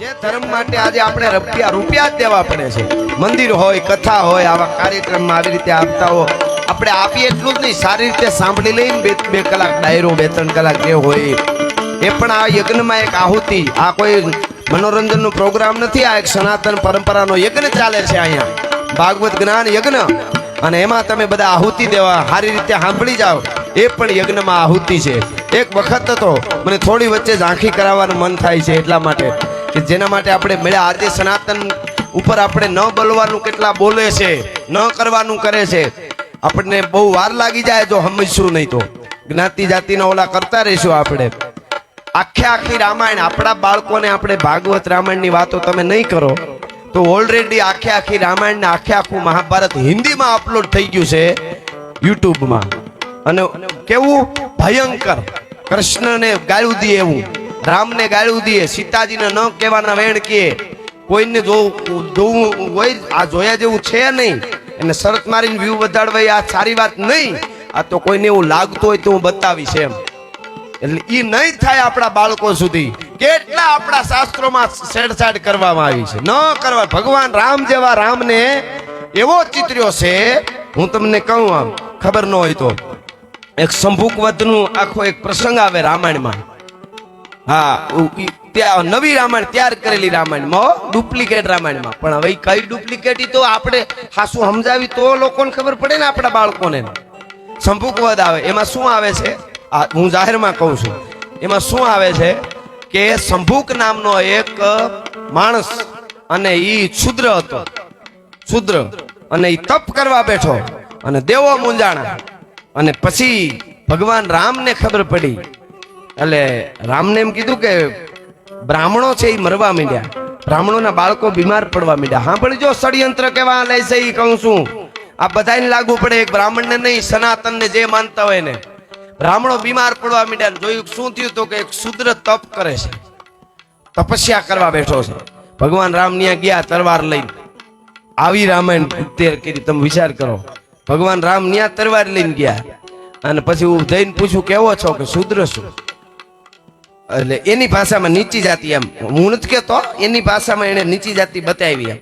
જે ધર્મ માટે આજે આપણે રૂપિયા રૂપિયા જ દેવા પડે છે. મંદિર હોય, કથા હોય, આવા કાર્યક્રમમાં આવી રીતે આપતા હો આપણે આપીએ એટલું જ નહીં. સારી રીતે સાંભળી લઈને બે બે કલાક ડાયરો, બે ત્રણ કલાક જે હોય, એ પણ આ યજ્ઞમાં એક આહુતિ. આ કોઈ મનોરંજનનો પ્રોગ્રામ નથી, આ એક સનાતન પરંપરાનો યજ્ઞ ચાલે છે અહીંયા. ભાગવત જ્ઞાન યજ્ઞ. અને એમાં તમે બધા આહુતિ દેવા, સારી રીતે સાંભળી જાઓ. એ પણ યજ્ઞમાં આહુતિ છે. એક વખત હતો મને થોડી વચ્ચે ઝાંખી કરાવવાનું મન થાય છે એટલા માટે. કે જેના માટે આપણે મળ્યા આજે સનાતન ઉપર આપણે ન બોલવાનું કેટલા બોલે છે, ન કરવાનું કરે છે. આપણને બહુ વાર લાગી જાય જો સમજશું નહીં તો. જ્ઞાતિ જાતિના ઓલા કરતા રહીશું આપણે. આખે આખી રામાયણ, આપણા બાળકોને આપણે ભાગવત રામાયણની વાતો તમે નહીં કરો. તો ઓલરેડી આખે આખી રામાયણ ને આખે આખું મહાભારત હિન્દીમાં અપલોડ થઈ ગયું છે, યુટ્યુબમાં. અને કેવું? ભયંકર. કૃષ્ણને ગાયું દે એવું. રામને ગાળું દે સીતાજીને ન કહેવાના વેણ કે કોઈને જોવું જોવું હોય, આ જોયા જેવું છે નહીં. એને શરત મારીને વ્યૂ વધારવા આ સારી વાત નહીં. આ તો કોઈને એવું લાગતું હોય તો હું બતાવીશ એમ. એટલે એ નહીં થાય આપણા બાળકો સુધી. કેટલા આપણા શાસ્ત્રોમાં છેડછાડ કરવામાં આવી છે. ન કરવા. ભગવાન રામ જેવા રામને એવો ચિત્ર્યો છે, હું તમને કહું આમ, ખબર ન હોય તો. એક સંભુકવધનું આખો એક પ્રસંગ આવે રામાયણમાં. હા ત્યાં નવી રામાયણ તૈયાર કરેલી રામાયણમાં ડુપ્લિકેટ રામાયણમાં. પણ હવે કઈ ડુપ્લિકેટ તો આપણે હાસું સમજાવી તો લોકોને ખબર પડે ને આપણા બાળકોને. શંભુકવદ આવે. એમાં શું આવે છે? આ, હું જાહેરમાં કહું છું. એમાં શું આવે છે કે શંભુક નામનો એક માણસ અને ઈ શુદ્ર હતો. શુદ્ર અને ઈ તપ કરવા બેઠો. અને દેવો મુંજાણા અને પછી ભગવાન રામને ખબર પડી. એટલે રામને એમ કીધું કે બ્રાહ્મણો છે એ મરવા માંડ્યા. બ્રાહ્મણોના બાળકો બીમાર પડવા માંડ્યા. સાંભળજો ષડયંત્ર કેવા લે છે એ કહું છું. આ બધાને લાગુ પડે એક બ્રાહ્મણને નહીં, સનાતનને જે માનતા હોય ને બ્રાહ્મણો બીમાર પડવા માંડ્યા જોયું શું થયું તો કે એક શુદ્ર તપ કરે છે. તપસ્યા કરવા બેઠો છે. ભગવાન રામ ત્યાં ગયા તલવાર લઈને. આવી રામાયણ ઉત્તેર કરી, તમે વિચાર કરો. ભગવાન રામ ત્યાં તલવાર લઈને ગયા. અને પછી હું જઈને પૂછું, કેવો છો કે શુદ્ર છું? એટલે એની ભાષામાં નીચી જાતિ એમ. હું નથી કહેતો, એની ભાષામાં એને નીચી જાતિ બતાવી એમ.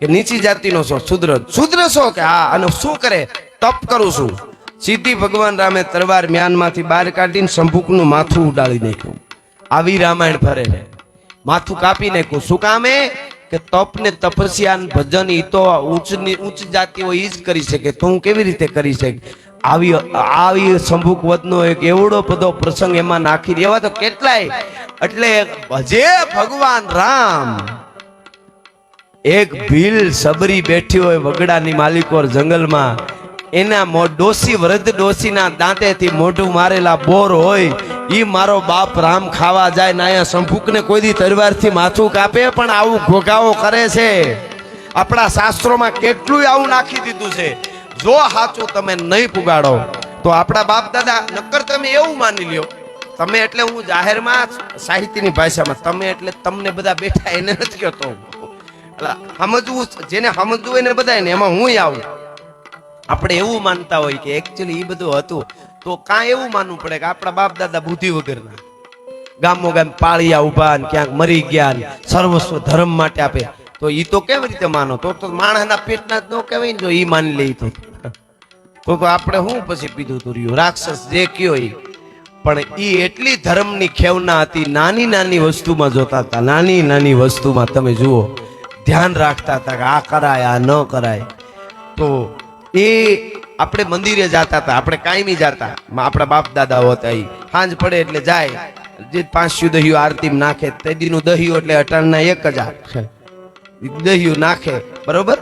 કે નીચી જાતિનો છો શુદ્ર. શુદ્ર છો કે હા, અને શું કરે? તપ કરું છું. સીધી ભગવાન રામે તરવાર મ્યાનમાંથી બહાર કાઢીને શંભુકનું માથું ઉડાડી નાખ્યું. આવી રામાયણ ફરે માથું કાપી નાખ્યું. શું કામે? કે તપ ને તપસ્યા ભજન ઈ તો ઉચ્ચની ઉચ્ચ જાતિઓ ઈ જ કરી શકે. તો હું કેવી રીતે કરી શકે આવી આવી સંભુક વદનો એક એવડો બધો પ્રસંગ એમાં નાખી દેવા તો કેટલાય. એટલે જે ભગવાન રામ. એક ભીલ સબરી બેઠી હોય વગડાની માલિકોર જંગલમાં. એના મો ડોસી, વૃદ્ધ ડોસીના દાંતેથી મોઢું મારેલા બોર હોય. ઈ મારો બાપ રામ ખાવા જાય ને અહીંયા શંભુકને કોઈ દી તરવારથી માથું કાપે, પણ આવું ઘોઘાઓ કરે છે. આપણા શાસ્ત્રોમાં કેટલું આવું નાખી દીધું છે. જો સાચું તમે નહીં પુગાડો, તો આપણા બાપ દાદા નક્કર તમે એવું માની લ્યો. તમે એટલે હું જાહેરમાં સાહિત્યની ભાષામાં, તમે એટલે તમને બધા બેઠા એને નથી કહેતો સમજવું જેને સમજવું એને બધા એમાં હું આવું. આપણે એવું માનતા હોય કે એકચ્યુઅલી એ બધું હતું, તો કાં એવું માનવું પડે કે આપણા બાપ દાદા બુદ્ધિ વગરના. ગામો ગામ પાળિયા ઊભા ક્યાંક મરી ગયા સર્વસ્વ ધર્મ માટે આપે. તો એ તો કેવી રીતે માનો? તો તો માણસના પેટના જ ન કહેવાય ને જો એ માની લે તો. તો આપણે શું પછી પીધું તું રહ્યું? રાક્ષસ જે કયો એ પણ એ એટલી ધર્મની ખેવના હતી, નાની નાની વસ્તુમાં જોતા હતા. નાની નાની વસ્તુમાં તમે જુઓ, ધ્યાન રાખતા હતા કે આ કરાય, આ ન કરાય. તો એ આપણે મંદિરે જતા હતા, આપણે કાયમી જતા. આપણા બાપ દાદાઓ હતા એ સાંજ પડે એટલે જાય. જે પાંચ દહીઓ આરતીમાં નાખે, તે દીનું દહીઓ એટલે અટાણના એક હજાર દહિયું નાખે, બરોબર?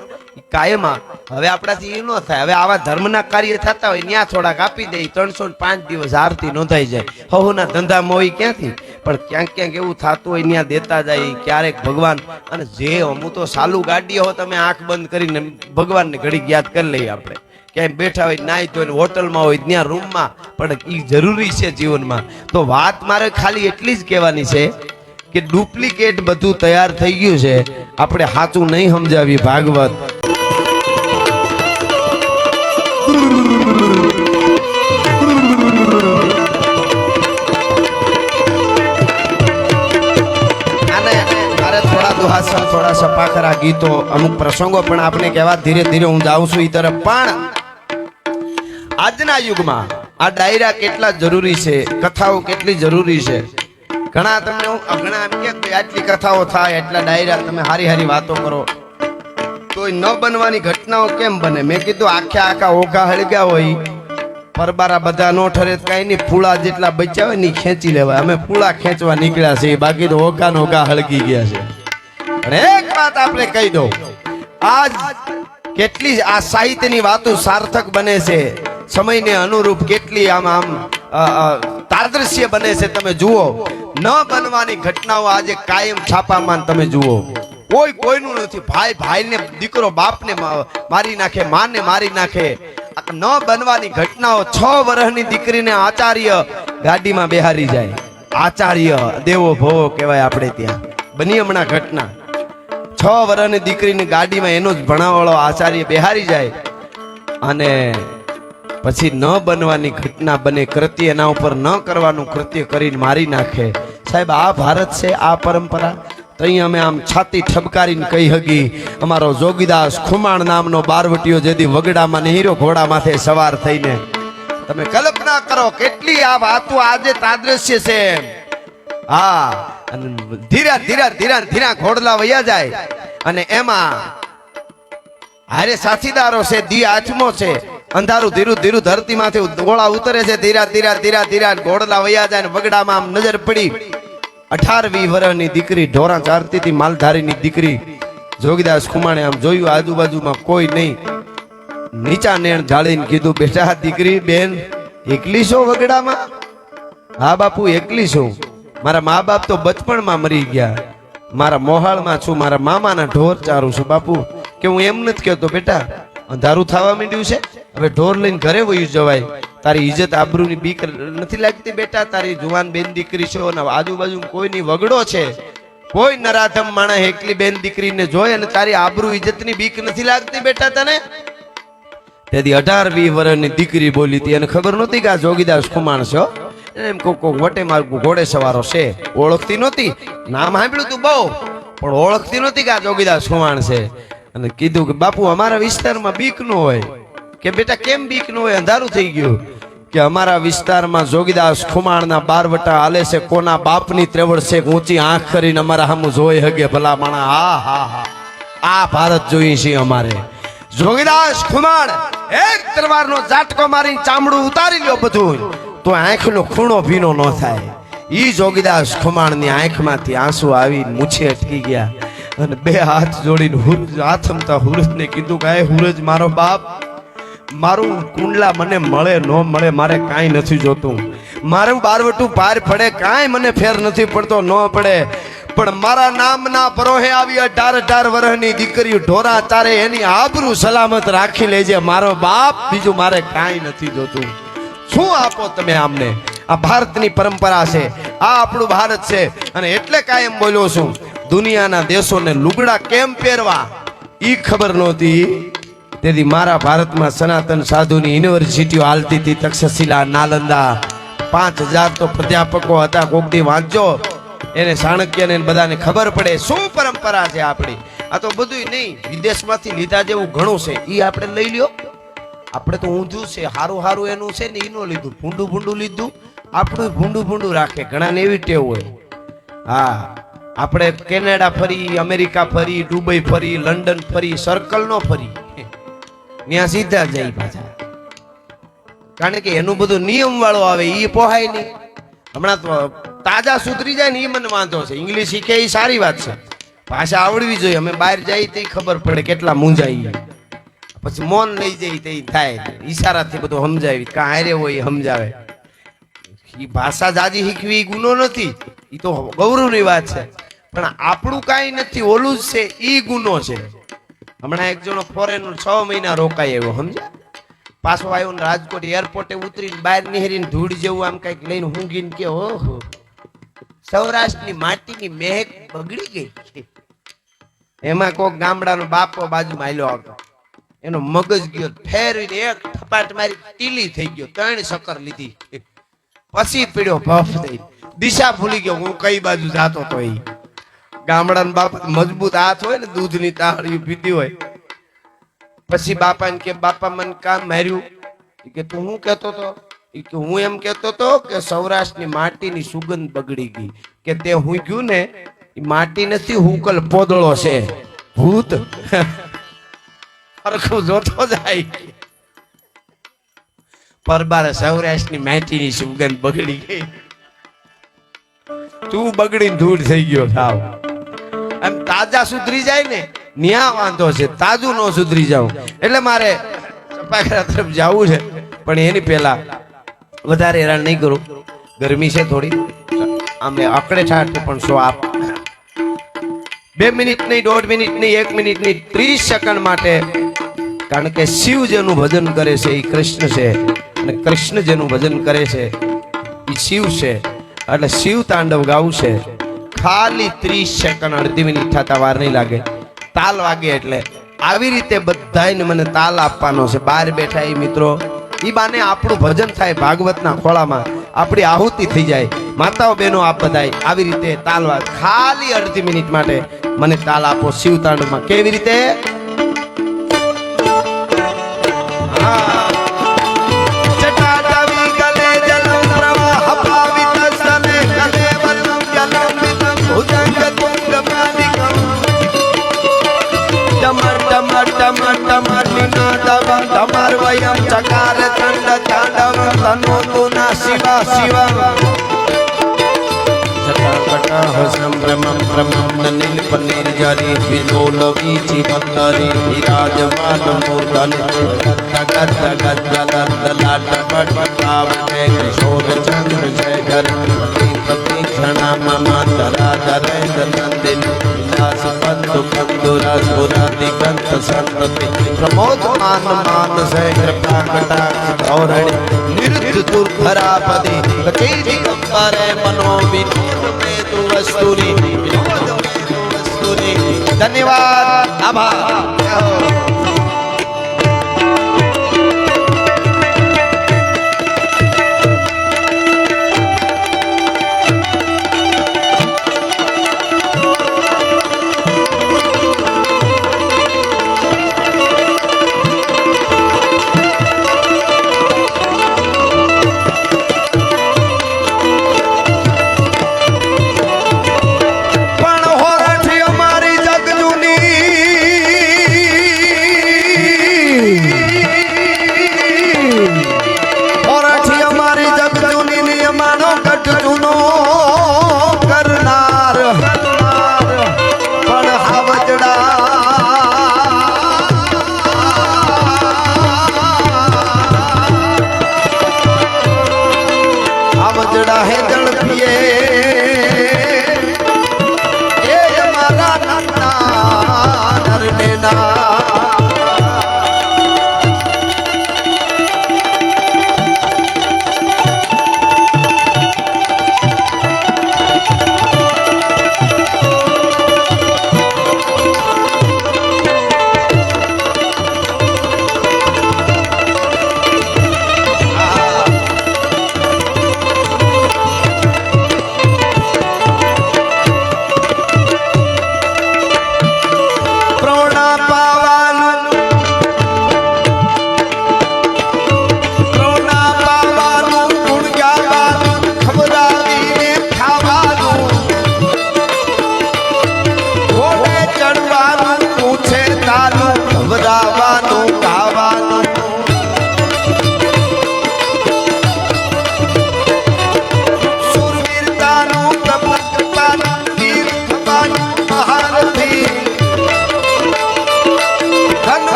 કાયમા. હવે આપણાથી એ ન થાય. હવે આવા ધર્મના કાર્ય થતા હોય ત્યાં થોડાક આપી દે ત્રણસો પાંચ દિવસ આરતી નોંધાઈ જાય. હવના ધંધામાં હોય ક્યાંથી? પણ ક્યાંક ક્યાંક એવું થતું હોય ત્યાં દેતા જાય ક્યારેક ભગવાન, અને જે અમુક તો સાલું ગાડીઓ હો, તમે આંખ બંધ કરીને ભગવાનને ઘડીક યાદ કરી લઈએ આપણે. ક્યાંય બેઠા હોય નાઈ તો હોટલમાં હોય ત્યાં રૂમમાં, પણ એ જરૂરી છે જીવનમાં. તો વાત મારે ખાલી એટલી જ કહેવાની છે કે ડુપ્લિકેટ બધું તૈયાર થઈ ગયું છે. આપણે સાચું નહીં સમજાવી ભાગવત. ભાષણ થોડા સપાખરા ગીતો, અમુક પ્રસંગો પણ આપણે કહેવા ધીરે ધીરે હું જાઉં છું એ તરફ. પણ આજના યુગમાં આ ડાયરા કેટલા જરૂરી છે, કથાઓ કેટલી જરૂરી છે? ઘણા તમને હું- ઘણા એમ કે આટલી કથાઓ થાય એટલા ડાયરા, તમે હારી હારી વાતો કરો. તોય ન બનવાની ઘટનાઓ કેમ બને? મેં કીધું આખે આખા ઓઘા હળગ્યા હોય. પરબારા બધા નો ઠરે તો કાંઈ નહીં, ફૂળા જેટલા બચ્યા હોય ને ખેંચી લેવાય. અમે ફૂળા ખેંચવા નીકળ્યા છે બાકી તો ઓઘા નો ઓઘા હળગી ગયા છે. એક વાત આપણે કહી દઉં. આજ કેટલી આ સાહિત્યની વાતો સાર્થક બને છે. સમયને અનુરૂપ કેટલી આમ આમ અ, બને છે તમે જુઓ. ન બનવાની ઘટનાઓ આજે કાયમ છાપામાં તમે જુઓ. કોઈ કોઈનું નથી. ભાઈ ભાઈને દીકરો બાપને મારી નાખે માને મારી નાખે. ન બનવાની ઘટનાઓ છ વર્ષની દીકરીને આચાર્ય ગાડીમાં બેહારી જાય. આચાર્ય દેવો ભવો કહેવાય આપણે ત્યાં. બની હમણાં ઘટના. છ વર્ષની દીકરીની ગાડીમાં એનો જ ભણાવાળો આચાર્ય બેહારી જાય. અને પછી ન બનવાની ઘટના બને, કૃત્ય એના ઉપર ન કરવાનું કૃત્ય કરીને મારી નાખે. સાહેબ, આ ભારત છે, આ પરંપરા. તો અહીં અમે આમ છાતી ઠબકારીને કહી હગી, અમારો જોગીદાસ ખુમાણ નામનો બારવટીઓ જેથી વગડામાં ને હીરો ઘોડા માથે સવાર થઈને, તમે કલ્પના કરો, કેટલી આ વાતો આજે તાદ્રશ્ય છે. હા, અને ધીરા ધીરા ધીરા ધીરા ઘોડલા વયા જાય. અને એમાં હારે સાથીદારો છે, દી આઠમો છે. અંધારું ધીરું ધીરું ધરતીમાંથી ગોળા ઉતરે છે. ધીરા ધીરા ધીરા ધીરા ઘોડલા વયા જાય ને વગડામાં આમ નજર પડી. અઠારવી વર્ષની દીકરી, ઢોરા ચારતી હતી માલધારીની દીકરી, જોગીદાસ ખુમાણે આમ જોયું, આજુબાજુમાં કોઈ નહીં. નીચા નેણ જાળીને કીધું, બેટા, દીકરી, બેન, એકલી છો વગડામાં? હા, બાપુ, એકલી છું. મારા મા બાપ તો બચપણમાં મરી ગયા. મારા મોહાળમાં છું. મારા મામાના ઢોર ચારું છું, બાપુ. કે હું એમ નથી કહેતો, બેટા, અંધારું થવા માંડ્યું છે? હવે ઢોર લઈને ઘરે વયું જવાય. તારી ઇજ્જત આબરૂની બીક નથી લાગતી બેટા? તારી જુવાન બેન દીકરી છો અને આજુબાજુ કોઈની વગડો છે? કોઈ નરાધમ માણસ એકલી બેન દીકરીને જોઈ અને તારી આબરૂ ઇજ્જતની બીક નથી લાગતી બેટા તને? તેથી અઢાર વી વર્ષની દીકરી બોલી હતી અને ખબર નહોતી કે આ જોગીદાસ ખુમાણ છો એમ કોક કોક વટે મારું ઘોડે સવારો છે. ઓળખતી નહોતી? નામ સાંભળ્યું તું બહુ. પણ ઓળખતી નહોતી કે આ જોગીદાસ ખુમાણ છે. અને કીધું કે, બાપુ, અમારા વિસ્તારમાં બીક ન હોય. કે બેટા કેમ બીક ન હોય? અંધારું થઈ ગયું. કે અમારા વિસ્તારમાં જોગીદાસ ખુમાણના બારવટા હાલે છે, કોના બાપની ત્રેવડ છે ઊંચી આંખ કરીને અમારા હમ જોઈ હગે ભલા માણા. હા હા હા. આ ભારત જોઈએ છે અમારે. જોગીદાસ ખુમાણ, એક તલવારનો ઝાટકો મારી ચામડું ઉતારી લ્યો બધું. તો આંખનો ખૂણો ભીનો ન થાય. ઈ જોગીદાસ ખુમાણની આંખમાંથી આંસુ આવી મૂછે અટકી ગયા. અને બે હાથ જોડીને હુરજ હાથમતા હુરજને કીધું કે હુરજ, મારો બાપ. મારું કુંડલા મને મળે, ન મળે, મારે કાંઈ નથી જોતું. મારું બારવટું પાર પડે, કાંઈ મને ફેર નથી પડતો, ન પડે. પણ મારા નામના પરોહે આવી અઢાર અઢાર વર્ષની દીકરી ઢોરા તારે એની આબરૂ સલામત રાખી લેજે. મારો બાપ બીજું મારે કાંઈ નથી જોતું. શું આપો તમે આમને? આ ભારતની પરંપરા છે, આ આપણું ભારત છે. અને એટલે કાયમ બોલ્યો છું, દુનિયાના દેશોને લુગડા કેમ પહેરવા? ઈ ખબર નહોતી. તેથી મારા ભારતમાં સનાતન સાધુની યુનિવર્સિટીઓ હાલતી હતી તક્ષશિલા, નાલંદા. પાંચ હજાર તો પ્રાધ્યાપકો હતા કોકથી વાંચજો એને ચાણક્યને બધાને ખબર પડે શું પરંપરા છે આપણી. આ તો બધું નહીં, વિદેશમાંથી લીધા જેવું ઘણું છે. એ આપણે લઈ લ્યો. આપણે તો ઊંધું છે, હારું હારું એનું છે ને એનું લીધું. ભૂંડું ભૂંડું લીધું. આપણું ભૂંડું ભૂંડું રાખે, ઘણાને એવી ટેવ હોય. હા, આપણે કેનેડા ફરી, અમેરિકા ફરી, દુબઈ ફરી, લંડન ફરી સર્કલ નો ફરી. ત્યાં સીધા જાય પાછા. કારણ કે એનું બધું નિયમ વાળો આવે એ પોહાય નહીં. હમણાં તાજા સુધરી જાય ને એ મને વાંધો છે. ઇંગ્લિશ શીખે એ સારી વાત છે. ભાષા આવડવી જોઈએ. અમે બહાર જઈએ તે ખબર પડે કેટલા મૂંઝાઈએ. પછી મોન લઈ જાય તે થાય. ઈશારાથી બધું સમજાવી. કાં હારે હોય સમજાવે. એ ભાષા જાજી શીખવી એ ગુનો નથી. એ તો ગૌરવની વાત છે. પણ આપણું કાંઈ નથી. ઓલું જ છે. એ ગુનો છે. હમણાં એક જણો ફોરેન છ મહિના રોકાઈ આવ્યો, સમજ્યા? પાછો આવ્યો ને રાજકોટ એરપોર્ટે ઉતરીને બહાર નીહરીને ધૂળ જેવું આમ કંઈક લઈને ઊંઘીને કે, ઓહો, સૌરાષ્ટ્રની માટીની મહેક બગડી ગઈ એમાં કોક ગામડાનો બાપો બાજુમાં આલ્યો આવતો. એનો મગજ ગયો ફેરવીને એક થપાટ મારી ટીલી થઈ ગયો, ત્રણ શક્કર લીધી. પછી પીડ્યો ભફ થઈ દિશા ભૂલી ગયો, હું કઈ બાજુ જાતો તો ઈ. ગામડાના બાપા મજબૂત હાથ હોય ને દૂધની તાળી પીધી હોય. પછી બાપાને કે બાપા મને કામ માર્યું. કે તું હું કહેતો તો? કે હું એમ કહેતો તો કે સૌરાષ્ટ્રની માટીની સુગંધ બગડી ગઈ. કે તે હું ગયું ને માટી નથી હુકલ પોદળો છે. ભૂત. હરખું જોતો જાય પરબાર સૌરાષ્ટ્રની માટીની સુગંધ બગડી ગઈ. તું બગડીને ધૂળ થઈ ગયો થાવ. એમ તાજા સુધરી જાય ને, ન્યા વાંધો છે, તાજું ન સુધરી જાવ એટલે મારે ચપાખરા તરફ જવું છે, પણ એની પહેલા વધારે હેરાન નહીં કરું. ગરમી છે થોડી. આમે આકડે ઠાઠ પણ સો આપ? બે મિનિટ નહીં, દોઢ મિનિટ નહીં, એક મિનિટ નહીં, ત્રીસ સેકન્ડ માટે. કારણ કે શિવ જેનું ભજન કરે છે, એ કૃષ્ણ છે. અને કૃષ્ણ જેનું ભજન કરે છે, એ શિવ છે. એટલે શિવ તાંડવ ગાવું છે. ખાલી ત્રીસ સેકન્ડ અડધી મિનિટ થતા વાર નહીં લાગે. તાલ વાગે એટલે. આવી રીતે બધાયને મને તાલ આપવાનો છે. બહાર બેઠા એ મિત્રો. એ બાને આપણું ભજન થાય ભાગવતના ખોળામાં. આપણી આહુતિ થઈ જાય. માતાઓ બહેનો આપ બધાય આવી રીતે તાલ ખાલી અડધી મિનિટ માટે મને તાલ આપો શિવ તાંડમાં કેવી રીતે? शिवा शिवा। हो संभ्रमं भ्रमं नीलपनीर्जरि विलोलवीचिवल्लरि विराजमानमूर्धनिगद्गद्गलदलाटपटपटावते किशोरचन्द्र जय गणपति प्रतिक्षणा मम धरा धरेन्द्र नन्दिनी નંદિન વિલાસ બંધુ બંધુરા સુરા દિગંત સંતતિ પ્રમોદ માન માન સે કૃપા કટાક્ષ ધોરણી નિરુદ્ધ દુર્ધરા પદે કચૈ દિગંબરે મનો વિનોદ મેતુ વસ્તુની વિનોદ મેતુ વસ્તુની ધન્યવાદ આભાર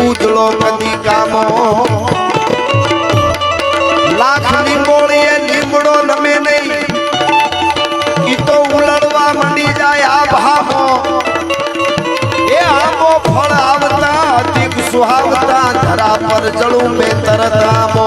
ઉજળો કદી કામો લાખ લીંબોળીએ લીમડો નમે નહીં. ઈ તો ઉલડવા મંડી જાય આ ભામો. એ આંબો ફળ આવતા અધિક સુહાવતા ધરા પર જળું મેં તરત આમો